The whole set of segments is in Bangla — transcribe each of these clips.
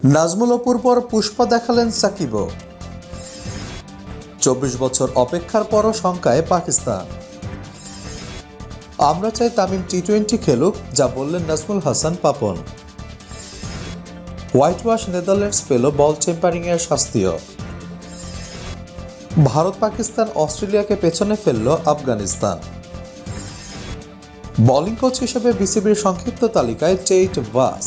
নাজমুল অপুর পর পুষ্পা দেখালেন সাকিবও। চব্বিশ বছর অপেক্ষার পরও শঙ্কায় পাকিস্তান। আমরা চাই তামিম টি টোয়েন্টি খেলুক, যা বললেন Nazmul Hasan Papon. Whitewash Netherlands পেল বল টেম্পারিংয়ের শাস্তিও। ভারত পাকিস্তান অস্ট্রেলিয়াকে পেছনে ফেলল আফগানিস্তান। বোলিং কোচ হিসেবে বিসিবির সংক্ষিপ্ত তালিকায় টেইট ভাস।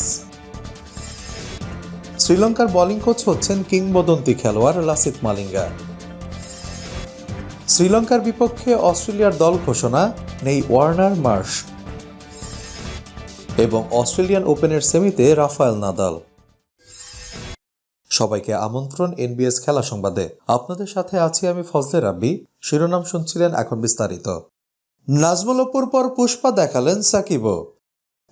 শ্রীলঙ্কার বোলিং কোচ হচ্ছেন কিংবদন্তি খেলোয়াড় লাসিত মালিঙ্গা শ্রীলঙ্কার বিপক্ষে অস্ট্রেলিয়ার দল ঘোষণা নেই ওয়ার্নার মার্শ এবং অস্ট্রেলিয়ান ওপেনের সেমিতে রাফায়েল নাদাল। সবাইকে আমন্ত্রণ এনবিএস খেলা সংবাদে। আপনাদের সাথে আছি আমি ফজলে রাব্বি। শিরোনাম শুনছিলেন এখন বিস্তারিত। নাজমুল অপুর পর পুষ্পা দেখালেন সাকিবও।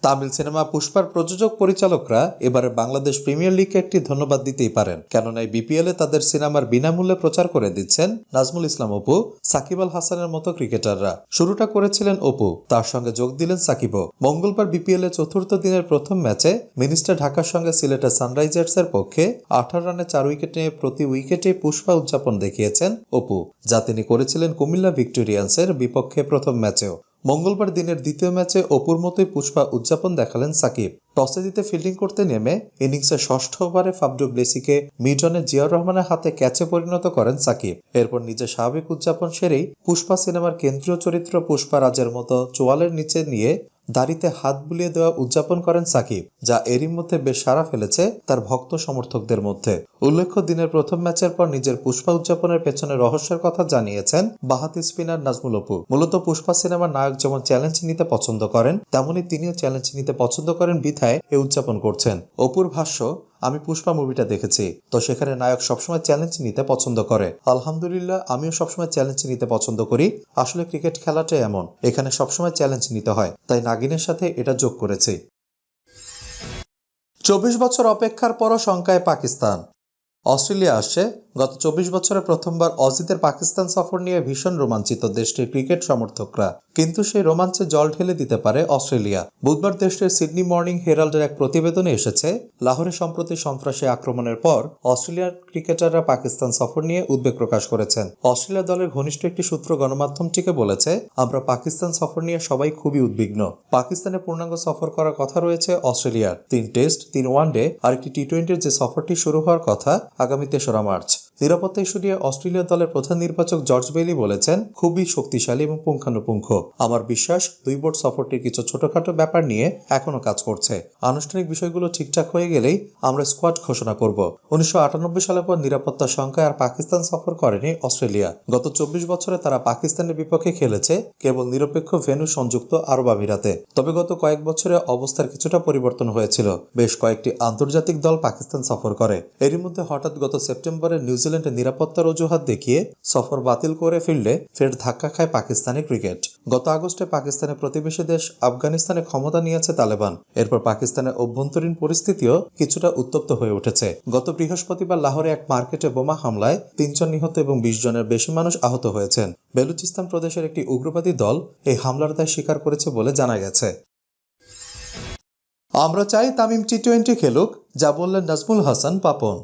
তামিল সিনেমা পুষ্পার প্রযোজক পরিচালকরা এবারে বাংলাদেশ প্রিমিয়ার লিগকে একটি ধন্যবাদ দিতেই পারেন। কেননা এই বিপিএল তাদের সিনেমার বিনামূল্যে প্রচার করে দিচ্ছেন নাজমুল ইসলাম অপু, সাকিব আল হাসানের মতো ক্রিকেটাররা। শুরুটা করেছিলেন অপু, তার সঙ্গে যোগ দিলেন সাকিবও মঙ্গলবার বিপিএল এ চতুর্থ দিনের প্রথম ম্যাচে মিনিস্টার ঢাকার সঙ্গে সিলেটের সানরাইজার্সের পক্ষে আঠারো রানে চার উইকেট নিয়ে প্রতি উইকেটে পুষ্পা উদযাপন দেখিয়েছেন অপু, যা তিনি করেছিলেন কুমিল্লা ভিক্টোরিয়ান্সের বিপক্ষে প্রথম ম্যাচেও। মঙ্গলবার দিনের দ্বিতীয় ম্যাচে অপুর মতোই পুষ্পা উদযাপন দেখালেন সাকিব। টসে জিতে ফিল্ডিং করতে নেমে ইনিংসের ষষ্ঠ ওভারে ফাবডু ব্লেসিকে মিডনে জিয়াউর রহমানের হাতে ক্যাচে পরিণত করেন সাকিব। এরপর নিজের স্বাভাবিক উদযাপন সেরেই পুষ্পা সিনেমার কেন্দ্রীয় চরিত্র পুষ্পা রাজের মতো চোয়ালের নিচে নিয়ে দাড়িতে হাত বুলিয়ে দেওয়া উদযাপন করেন সাকিব, যা এরই মধ্যে বেশ সারা ফেলেছে তার ভক্ত সমর্থকদের মধ্যে। উল্লেখ্য, দিনের প্রথম ম্যাচের পর নিজের পুষ্পা উদযাপনের পেছনে রহস্যের কথা জানিয়েছেন বাহাতি স্পিনার নাজমুল অপু। মূলত পুষ্পা সিনেমার নায়ক যেমন চ্যালেঞ্জ নিতে পছন্দ করেন, তেমনি তিনিও চ্যালেঞ্জ নিতে পছন্দ করেন বিথায় এ উদযাপন করছেন। অপুর ভাষ্য আমি পুষ্পা মুভিটা দেখেছি। তো সেখানে নায়ক সবসময় চ্যালেঞ্জ নিতে পছন্দ করে। আলহামদুলিল্লাহ, আমিও সবসময় চ্যালেঞ্জ নিতে পছন্দ করি। আসলে ক্রিকেট খেলাটা এমন, এখানে সবসময় চ্যালেঞ্জ নিতে হয়। তাই নাগিনের সাথে এটা যোগ করেছি। চব্বিশ বছর অপেক্ষার পরও শঙ্কায় পাকিস্তান। অস্ট্রেলিয়া আসছে। গত চব্বিশ বছরে প্রথমবার অজিতের পাকিস্তান সফর নিয়ে ভীষণ রোমাঞ্চিত দেশটির ক্রিকেট সমর্থকরা। কিন্তু সেই রোমাঞ্চে জল ঢেলে দিতে পারে অস্ট্রেলিয়া। বুধবার দেশটির সিডনি মর্নিং হেরাল্ডের এক প্রতিবেদনে এসেছে, লাহোরে সম্প্রতি সন্ত্রাসী আক্রমণের পর অস্ট্রেলিয়ার ক্রিকেটাররা পাকিস্তান সফর নিয়ে উদ্বেগ প্রকাশ করেছেন। অস্ট্রেলিয়া দলের ঘনিষ্ঠ একটি সূত্র গণমাধ্যমটিকে বলেছে, আমরা পাকিস্তান সফর নিয়ে সবাই খুবই উদ্বিগ্ন। পাকিস্তানে পূর্ণাঙ্গ সফর করার কথা রয়েছে অস্ট্রেলিয়ার। তিন টেস্ট, তিন ওয়ানডে আর একটি টি টোয়েন্টির যে সফরটি শুরু হওয়ার কথা আগামী তেসরা মার্চ। নিরাপত্তা ইস্যু নিয়ে অস্ট্রেলিয়া দলের প্রধান নির্বাচক জর্জ বেলি বলেছেন, খুবই শক্তিশালী এবং পুঙ্খানুপুঙ্খ। আমার বিশ্বাস, দুই বোর্ড সফরটির কিছু ছোটখাটো ব্যাপার নিয়ে এখনও কাজ করছে। আনুষ্ঠানিক বিষয়গুলো ঠিকঠাক হয়ে গেলেই আমরা স্কোয়াড ঘোষণা করব। উনিশশো সালের পর নিরাপত্তা সংখ্যায় আর পাকিস্তান সফর করেনি অস্ট্রেলিয়া। গত চব্বিশ বছরে তারা পাকিস্তানের বিপক্ষে খেলেছে, কেবল নিরপেক্ষ ভেন্যু সংযুক্ত আরব আমিরাতে। তবে গত কয়েক বছরে অবস্থার কিছুটা পরিবর্তন হয়েছিল। বেশ কয়েকটি আন্তর্জাতিক দল পাকিস্তান সফর করে। এরই মধ্যে হঠাৎ গত সেপ্টেম্বরে নিউজিল্যান্ডে নিরাপত্তার অজুহাত দেখিয়ে সফর বাতিল করে ফিরলে ফের ধাক্কা খায় পাকিস্তানি ক্রিকেট। গত আগস্টে পাকিস্তানের প্রতিবেশী দেশ আফগানিস্তানে ক্ষমতা নিয়েছে তালেবান। এরপর পাকিস্তানের অভ্যন্তরীণ পরিস্থিতিও কিছুটা উত্তপ্ত হয়ে উঠেছে। গত বৃহস্পতিবার লাহোরে এক মার্কেটে বোমা হামলায় তিনজন নিহত এবং বিশ জনের বেশি মানুষ আহত হয়েছেন। বেলুচিস্তান প্রদেশের একটি উগ্রবাদী দল এই হামলার দায় স্বীকার করেছে বলে জানা গেছে। আমরা চাই তামিম টি টোয়েন্টি খেলুক, যা বললেন নাজমুল হাসান পাপন।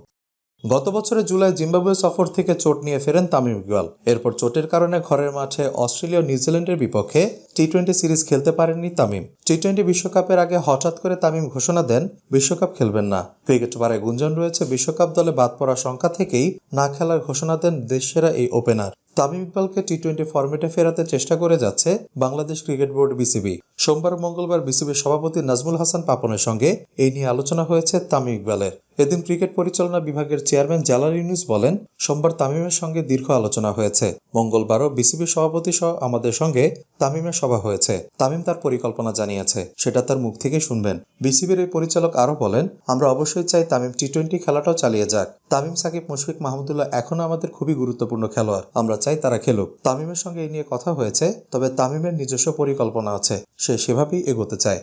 গত বছরের জুলাই জিম্বাবুয়ে সফর থেকে চোট নিয়ে ফেরেন তামিম ইকবাল। এরপর চোটের কারণে ঘরের মাঠে অস্ট্রেলিয়া ও নিউজিল্যান্ডের বিপক্ষে টি টোয়েন্টি সিরিজ খেলতে পারেননি তামিম। টি টোয়েন্টি বিশ্বকাপের আগে হঠাৎ করে তামিম ঘোষণা দেন, বিশ্বকাপ খেলবেন না। ক্রিকেট পাড়ায় গুঞ্জন রয়েছে, বিশ্বকাপ দলে বাদ পড়ার সংখ্যা থেকেই না খেলার ঘোষণা দেন দেশসেরা এই ওপেনার। তামিম ইকবালকে টি টোয়েন্টি ফরম্যাটে ফেরাতে চেষ্টা করে যাচ্ছে বাংলাদেশ ক্রিকেট বোর্ড বিসিবি। সোমবার মঙ্গলবার বিসিবির সভাপতি নাজমুল হাসান পাপনের সঙ্গে এই নিয়ে আলোচনা হয়েছে তামিম ইকবালের। এদিন ক্রিকেট পরিচালনা বিভাগের চেয়ারম্যান জালাল ইউনুস বলেন, সোমবার তামিমের সঙ্গে দীর্ঘ আলোচনা হয়েছে। মঙ্গলবারও বিসিবি সভাপতি সহ আমাদের সঙ্গে তামিমের সভা হয়েছে। তামিম তার পরিকল্পনা জানিয়েছে, সেটা তার মুখ থেকে শুনবেন। বিসিবির এই পরিচালক আরও বলেন, আমরা অবশ্যই চাই তামিম টি টোয়েন্টি খেলাটাও চালিয়ে যাক। তামিম সাকিব, মুশফিক মাহমুদুল্লাহ এখনও আমাদের খুবই গুরুত্বপূর্ণ খেলোয়াড়। আমরা চাই তারা খেলুক। তামিমের সঙ্গে এই নিয়ে কথা হয়েছে, তবে তামিমের নিজস্ব পরিকল্পনা আছে, সে সেভাবেই এগোতে চায়।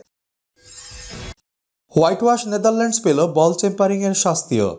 হোয়াইট ওয়াশ নেদারল্যান্ডস পেল বল চেম্পারিংয়ের শাস্তিও।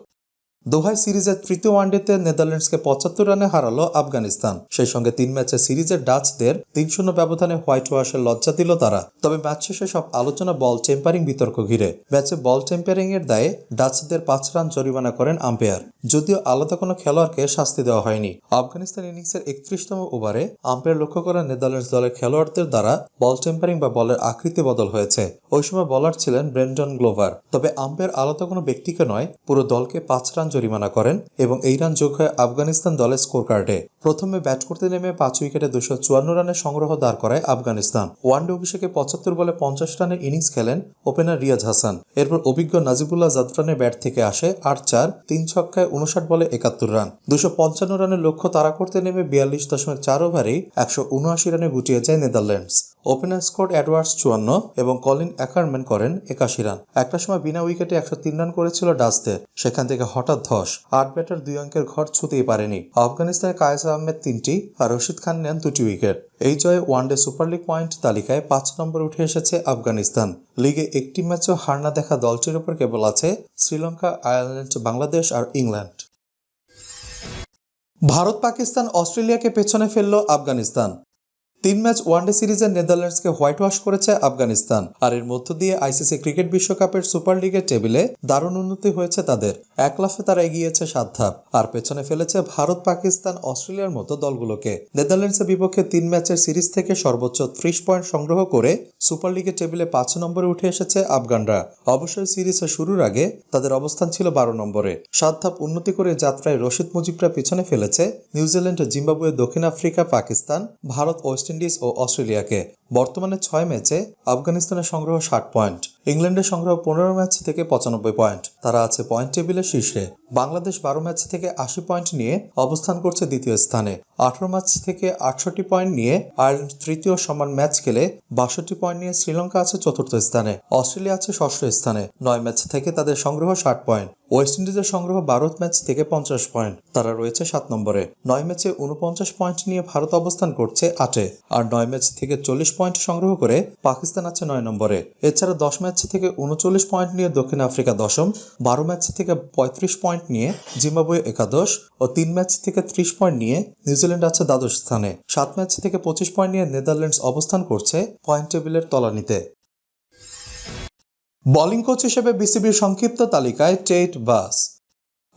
দোহাই সিরিজের তৃতীয় ওয়ানডেতে নেদারল্যান্ডসকে পঁচাত্তর রানে হারালো আফগানিস্তান। সেই সঙ্গে তিন ম্যাচের সিরিজের ডাচদের তিন শূন্য ব্যবধানে হোয়াইট ওয়াশের লজ্জা দিল তারা। তবে ম্যাচ শেষে সব আলোচনা বল টেম্পারিং বিতর্ক ঘিরে। ম্যাচে বল টেম্পারিং এর দায়ে ডাচদের পাঁচ রান জরিমানা করেন আম্পায়ার। যদিও আলাদা কোনো খেলোয়াড়কে শাস্তি দেওয়া হয়নি। আফগানিস্তান ইনিংসের একত্রিশতম ওভারে আম্পায়ার লক্ষ্য করা নেদারল্যান্ডস দলের খেলোয়াড়দের দ্বারা বল টেম্পারিং বা বলের আকৃতি বদল হয়েছে। ওই সময় বলার ছিলেন ব্রেন্ডন গ্লোভার। তবে আম্পায়ার আলাদা কোনো ব্যক্তিকে নয়, পুরো দলকে পাঁচ রান জরিমানা করেন এবং এই রান যোগ হয় আফগানিস্তান দলের স্কোর কার্ডে প্রথমে ব্যাট করতে নেমে পাঁচ উইকেটে দুশো চুয়ান্ন রানের সংগ্রহ দাঁড় করায় আফগানিস্তান। ওয়ানডে অভিষেকে পঁচাত্তর বলে পঞ্চাশ রানের ইনিংস খেলেন ওপেনার রিয়াজ হাসান। এরপর অভিজ্ঞ নাজিবুল্লাহ জাদরানের ব্যাট থেকে আসে আট চার, তিন ছক্কায় উনষাট বলে একাত্তর রান। দুশো পঞ্চান্ন রানের লক্ষ্য তাড়া করতে নেমে বিয়াল্লিশ দশমিক চার ওভারেই একশো উনআশি রানে গুটিয়ে যায় নেদারল্যান্ডস। ওপেনার স্কোর অ্যাডওয়ার্ডস চুয়ান্ন এবং কলিন অ্যাকারম্যান করেন একাশি রান। একটা সময় বিনা উইকেটে একশো তিন রান করেছিল ডাচদের সেখান থেকে হঠাৎ ধস। আট ব্যাটার দুই অঙ্কের ঘর ছুতেই পারেনি। আফগানিস্তানের কায়েস আহমেদ তিনটি আর রশিদ খান নেন দুটি উইকেট। এই জয়ে ওয়ানডে সুপার লিগ পয়েন্ট তালিকায় পাঁচ নম্বর উঠে এসেছে আফগানিস্তান। লিগে একটি ম্যাচও হার না দেখা দলটির উপর কেবল আছে শ্রীলঙ্কা, আয়ারল্যান্ড, বাংলাদেশ আর ইংল্যান্ড। ভারত পাকিস্তান অস্ট্রেলিয়াকে পেছনে ফেলল আফগানিস্তান। তিন ম্যাচ ওয়ানডে সিরিজে নেদারল্যান্ডসকে হোয়াইট ওয়াশ করেছে আফগানিস্তান। আর এর মধ্য দিয়ে আইসিসি ক্রিকেট বিশ্বকাপের সুপার লিগের টেবিলে দারুণ উন্নতি হয়েছে তাদের। এক লাফে তারা এগিয়েছে সাত ধাপ, আর পেছনে ফেলেছে ভারত, পাকিস্তান, অস্ট্রেলিয়ার মতো দলগুলোকে। নেদারল্যান্ডসের বিপক্ষে তিন ম্যাচের সিরিজ থেকে সর্বোচ্চ ত্রিশ পয়েন্ট সংগ্রহ করে সুপার লিগের টেবিলে পাঁচ নম্বরে উঠে এসেছে আফগানরা। অবশ্যই সিরিজের শুরুর আগে তাদের অবস্থান ছিল বারো নম্বরে। সাত ধাপ উন্নতি করে যাত্রায় রশিদ মুজিবরা পিছনে ফেলেছে নিউজিল্যান্ড, জিম্বাবুয়ে, দক্ষিণ Africa, Pakistan, Bharat, West Indies ও অস্ট্রেলিয়াকে। বর্তমানে ছয় ম্যাচে আফগানিস্তানের সংগ্রহ ষাট পয়েন্ট। ইংল্যান্ডের সংগ্রহ পনেরো ম্যাচ থেকে পঁচানব্বই পয়েন্ট। তারা আছে পয়েন্ট টেবিলের শীর্ষে। বাংলাদেশ বারো ম্যাচ থেকে আশি পয়েন্ট নিয়ে অবস্থান করছে দ্বিতীয় স্থানে। আঠারো ম্যাচ থেকে আটষট্টি পয়েন্ট নিয়ে আয়ারল্যান্ড তৃতীয় সমান ম্যাচ খেলে বাষট্টি পয়েন্ট নিয়ে শ্রীলঙ্কা আছে চতুর্থ স্থানে। অস্ট্রেলিয়া আছে ষষ্ঠ স্থানে। নয় ম্যাচ থেকে তাদের সংগ্রহ ষাট পয়েন্ট। ওয়েস্ট ইন্ডিজের সংগ্রহ বারো ম্যাচ থেকে পঞ্চাশ পয়েন্ট। তারা রয়েছে সাত নম্বরে। নয় ম্যাচে উনপঞ্চাশ পয়েন্ট নিয়ে ভারত অবস্থান করছে আটে। আর নয় ম্যাচ থেকে চল্লিশ পয়েন্ট সংগ্রহ করে পাকিস্তান আছে নয় নম্বরে। এছাড়া দশ ম্যাচ থেকে উনচল্লিশ পয়েন্ট নিয়ে দক্ষিণ আফ্রিকা দশম, বারো ম্যাচ থেকে পঁয়ত্রিশ পয়েন্ট নিয়ে জিম্বাবুয়ে একাদশ ও তিন ম্যাচ থেকে ত্রিশ পয়েন্ট নিয়ে নিউজিল্যান্ড আছে দ্বাদশ স্থানে। সাত ম্যাচ থেকে পঁচিশ পয়েন্ট নিয়ে নেদারল্যান্ডস অবস্থান করছে পয়েন্ট টেবিলের তলানিতে। বোলিং কোচ হিসেবে বিসিবির সংক্ষিপ্ত তালিকায় টেট বাস।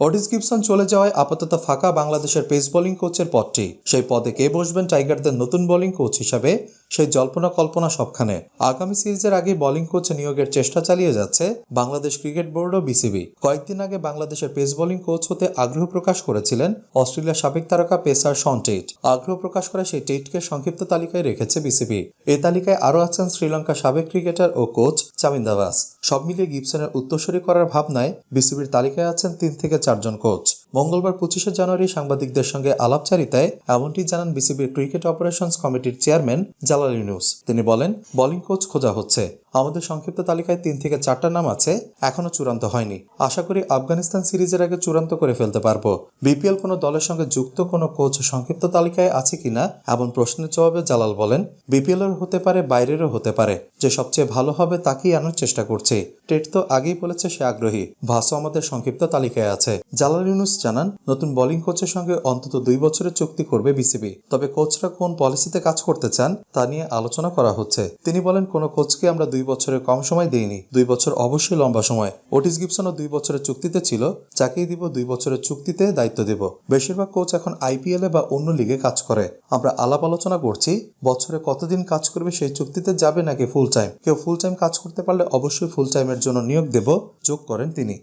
ওটিস গিবসন চলে যাওয়ায় আপাতত ফাঁকা বাংলাদেশের পেস বোলিং কোচের পদটি। সেই পদে কে বসবেন টাইগারদের নতুন বোলিং কোচ হিসাবে? সেই জল্পনা কল্পনা সবখানে। আগামী সিরিজের আগে বোলিং কোচ নিয়োগের চেষ্টা চালিয়ে যাচ্ছে বাংলাদেশ ক্রিকেট বোর্ড ও বিসিবি। কয়েকদিন আগে বাংলাদেশের পেস বোলিং কোচ হতে আগ্রহ প্রকাশ করেছিলেন অস্ট্রেলিয়ার সাবেক তারকা পেসার শন টেট আগ্রহ প্রকাশ করে সেই টেটকে সংক্ষিপ্ত তালিকায় রেখেছে বিসিবি। এই তালিকায় আরও আছেন শ্রীলঙ্কার সাবেক ক্রিকেটার ও কোচ চামিন্দা দাস সব মিলিয়ে গিবসনের উত্তরসূরি করার ভাবনায় বিসিবির তালিকায় আছেন তিন থেকে চারজন কোচ। মঙ্গলবার পঁচিশে জানুয়ারি সাংবাদিকদের সঙ্গে আলাপচারিতায় এমনটি জানান বিসিবির ক্রিকেট অপারেশনস কমিটির চেয়ারম্যান জালাল ইউনুস। তিনি বলেন, বোলিং কোচ খোঁজা হচ্ছে। আমাদের সংক্ষিপ্ত তালিকায় তিন থেকে চারটা নাম আছে, এখনও চূড়ান্ত হয়নি। আশা করি আফগানিস্তান সিরিজের আগে চূড়ান্ত করে ফেলতে পারব। বিপিএল কোনো দলের সঙ্গে যুক্ত কোনো কোচ সংক্ষিপ্ত তালিকায় আছে কিনা, এমন প্রশ্নের জবাবে জালাল বলেন বিপিএল এর হতে পারে, বাইরেরও হতে পারে। যে সবচেয়ে ভালো হবে তাকেই আনার চেষ্টা করছি। টেট তো আগেই বলেছে সে আগ্রহী। ভাসও আমাদের সংক্ষিপ্ত তালিকায় আছে। জালাল ইউনুস জানান, নতুন বোলিং কোচের সঙ্গে অন্তত দুই বছরের চুক্তি করবে বিসিবি। তবে কোচরা কোন পলিসিতে কাজ করতে চান, তা নিয়ে আলোচনা করা হচ্ছে। তিনি বলেন, কোনো কোচকে আমরা দুই বছরের কম সময় দেইনি দুই বছর অবশ্যই লম্বা সময়। ওটিস গিবসনও দুই বছরের চুক্তিতে ছিল, যাকেই দিব দুই বছরের চুক্তিতে দায়িত্ব দেব। বেশিরভাগ কোচ এখন আইপিএল বা অন্য লিগে কাজ করে। আমরা আলাপ আলোচনা করছি, বছরে কতদিন কাজ করবে সেই চুক্তিতে যাবে নাকি ফুল টাইম কেউ ফুল টাইম কাজ করতে পারলে অবশ্যই ফুল টাইমের জন্য নিয়োগ দেব, যোগ করেন তিনি।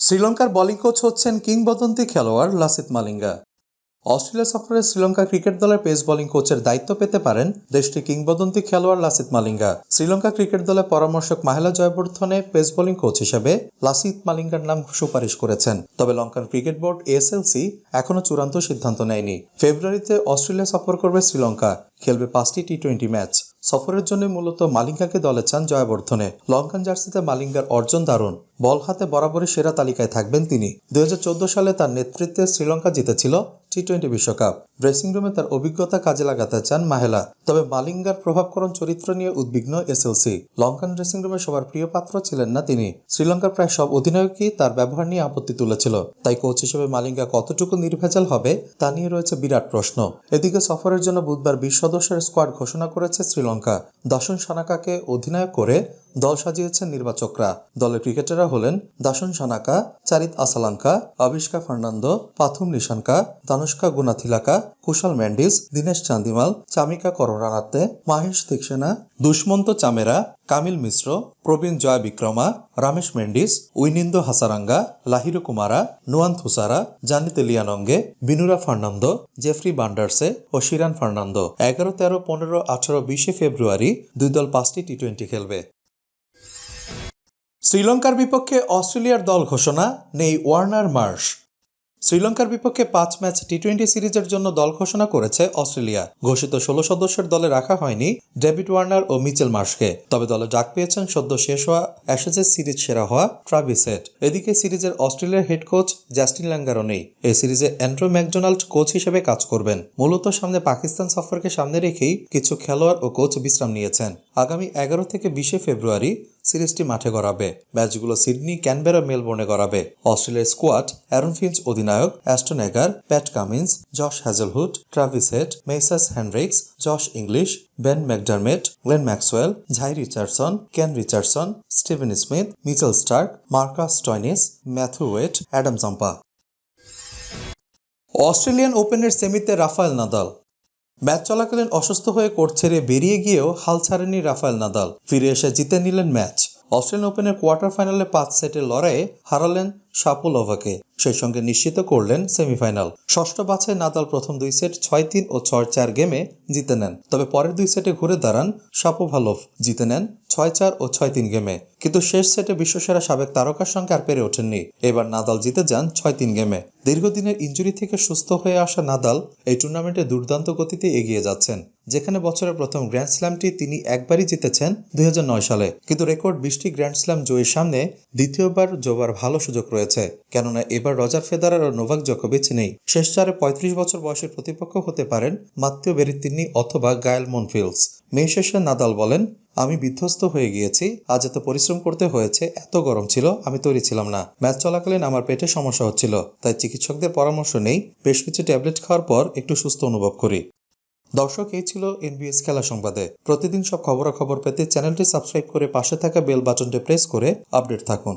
শ্রীলঙ্কার বোলিং কোচ হচ্ছেন কিংবদন্তি খেলোয়াড় লাসিত মালিঙ্গা। অস্ট্রেলিয়া সফরে শ্রীলঙ্কা ক্রিকেট দলের পেস বোলিং কোচের দায়িত্ব পেতে পারেন দেশটির কিংবদন্তি খেলোয়াড় লাসিত মালিঙ্গা। শ্রীলঙ্কা ক্রিকেট দলের পরামর্শক Mahela Jayawardene pace bowling coach হিসেবে লাসিত মালিঙ্গার নাম সুপারিশ করেছেন। তবে লঙ্কান ক্রিকেট বোর্ড এসএলসি এখনও চূড়ান্ত সিদ্ধান্ত নেয়নি। ফেব্রুয়ারিতে অস্ট্রেলিয়া সফর করবে শ্রীলঙ্কা। খেলবে পাঁচটি টি টোয়েন্টি ম্যাচ। সফরের জন্য মূলত মালিঙ্গাকে দলে চান জয়বর্ধনে। লঙ্কান জার্সিতে মালিঙ্গার অর্জন দারুণ। বল হাতে বরাবরই সেরা তালিকায় থাকবেন তিনি। দুই সালে তার নেতৃত্বে শ্রীলঙ্কা জিতেছিল টি টোয়েন্টি বিশ্বকাপ ড্রেসিং রুমে তার অভিজ্ঞতা কাজে লাগাতে চান মাহেলা। তবে মালিঙ্গার প্রভাবকরণ চরিত্র নিয়ে উদ্বিগ্ন এসএলসি। লঙ্কান ড্রেসিং রুমে সবার প্রিয় পাত্র ছিলেন না তিনি। শ্রীলঙ্কার প্রায় সব অধিনায়কই তার ব্যবহার নিয়ে আপত্তি তুলেছিল। তাই কোচ হিসেবে মালিঙ্গা কতটুকু নির্ভেজাল হবে, তা নিয়ে রয়েছে বিরাট প্রশ্ন। এদিকে সফরের জন্য বুধবার বিশ সদস্যের স্কোয়াড ঘোষণা করেছে শ্রীলঙ্কা। দর্শন সানাকাকে অধিনায়ক করে দল সাজিয়েছেন নির্বাচকরা। দলের ক্রিকেটাররা হলেন দাসন সানাকা, চারিত আসালাঙ্কা আবিষ্কা ফার্নান্দো, পাথুম নিশানকা দানুষ্কা গুনাথিলাকা, কুশল ম্যান্ডিস, দীনেশ চান্দিমাল, চামিকা করোনানাতে মাহেশ দীক্ষেনা, দুষ্মন্ত চামেরা, কামিল মিশ্র, প্রবীণ জয় বিক্রমা রামেশ মেন্ডিস উইনিন্দো হাসারাঙ্গা, লাহিরু কুমারা, নুয়ান থুসারা, জানিতে লিয়ানঙ্গে, বিনুরা ফার্নান্দো, জেফরি বান্ডার্সে ও শিরান ফার্নান্দো। এগারো, তেরো, পনেরো, আঠারো, বিশে ফেব্রুয়ারি দুই দল পাঁচটি টি টোয়েন্টি খেলবে। শ্রীলঙ্কার বিপক্ষে অস্ট্রেলিয়ার দল ঘোষণা নেই ওয়ার্নার মার্শ। শ্রীলঙ্কার বিপক্ষে পাঁচ ম্যাচ টি টোয়েন্টি সিরিজের জন্য দল ঘোষণা করেছে অস্ট্রেলিয়া। ঘোষিত ষোলো সদস্যের দলে রাখা হয়নি ডেভিড ওয়ার্নার ও মিচেল মার্শকে। তবে দলে ডাক পেয়েছেন সদ্য শেষ হওয়া, অ্যাশেজের সিরিজ সেরা হওয়া ট্রাভিসেট এদিকে সিরিজের অস্ট্রেলিয়ার হেড কোচ জাস্টিন ল্যাঙ্গারও নেই। এই সিরিজে অ্যান্ড্রো ম্যাকডোনাল্ড কোচ হিসেবে কাজ করবেন। মূলত সামনে পাকিস্তান সফরকে সামনে রেখেই কিছু খেলোয়াড় ও কোচ বিশ্রাম নিয়েছেন। আগামী এগারো থেকে বিশে ফেব্রুয়ারি সিরিজটি মাঠে গড়াবে। ম্যাচগুলো সিডনি, ক্যানবেরা, মেলবোর্নে গড়াবে। অস্ট্রেলিয়ার স্কোয়াড অ্যারন ফিঞ্চ অধিনায়ক Ashton Agar, Pat Cummins, Josh Hazlewood, Travis Moises Henriques Josh Inglis, Ben McDermott, Glenn Maxwell, Jhye Richardson, Kane Richardson, Steven Smith, Mitchell Starc, Marcus Stoinis, Matthew Wade, Adam Zampa Australian ওপেনের সেমিতে রাফায়েল নাদাল। ম্যাচ চলাকালীন অসুস্থ হয়ে কোর্ট ছেড়ে বেরিয়ে গিয়েও হাল ছাড়েনি রাফায়েল নাদাল। ফিরে এসে জিতে নিলেন ম্যাচ। অস্ট্রেলিয়ান ওপেনের কোয়ার্টার ফাইনালে পাঁচ সেটের লড়াইয়ে হারালেন সাপুলোভাকে সেই সঙ্গে নিশ্চিত করলেন সেমিফাইনাল। ষষ্ঠ বাছাই নাদাল প্রথম দুই সেট ছয় তিন ও ছয় চার গেমে জিতে নেন। তবে পরের দুই সেটে ঘুরে দাঁড়ান সাপোভালোভ। জিতে নেন ছয় চার ও ছয় তিন গেমে। কিন্তু শেষ সেটে বিশ্বসেরা সাবেক তারকার সঙ্গে আর পেরে ওঠেননি। এবার নাদাল জিতে যান ছয় তিন গেমে। দীর্ঘদিনের ইঞ্জুরি থেকে সুস্থ হয়ে আসা নাদাল এই টুর্নামেন্টে দুর্দান্ত গতিতে এগিয়ে যাচ্ছেন, যেখানে বছরের প্রথম গ্র্যান্ড স্ল্যামটি তিনি একবারই জিতেছেন দুই হাজার নয় সালে। কিন্তু রেকর্ড বিশটি গ্র্যান্ড স্ল্যাম জয়ের সামনে দ্বিতীয়বার জোবার ভালো সুযোগ রয়েছে। কেননা এবার রজার ফেদারার ও নোভাক জকোভিচ নেই। শেষ চারে পঁয়ত্রিশ বছর বয়সের প্রতিপক্ষ হতে পারেন মাত্তীয় বেরিতিনি অথবা গায়েল মনফিল্স মে শেষে নাদাল বলেন, আমি বিধ্বস্ত হয়ে গিয়েছি। আজ এত পরিশ্রম করতে হয়েছে, এত গরম ছিল, আমি তৈরি ছিলাম না। ম্যাচ চলাকালীন আমার পেটে সমস্যা হচ্ছিল, তাই চিকিৎসকদের পরামর্শ নেই। বেশ কিছু ট্যাবলেট খাওয়ার পর একটু সুস্থ অনুভব করি। দর্শক, এই ছিল এনবিএস খেলা সংবাদে। প্রতিদিন সব খবরাখবর পেতে চ্যানেলটি সাবস্ক্রাইব করে পাশে থাকা বেল বাটনটি প্রেস করে আপডেট থাকুন।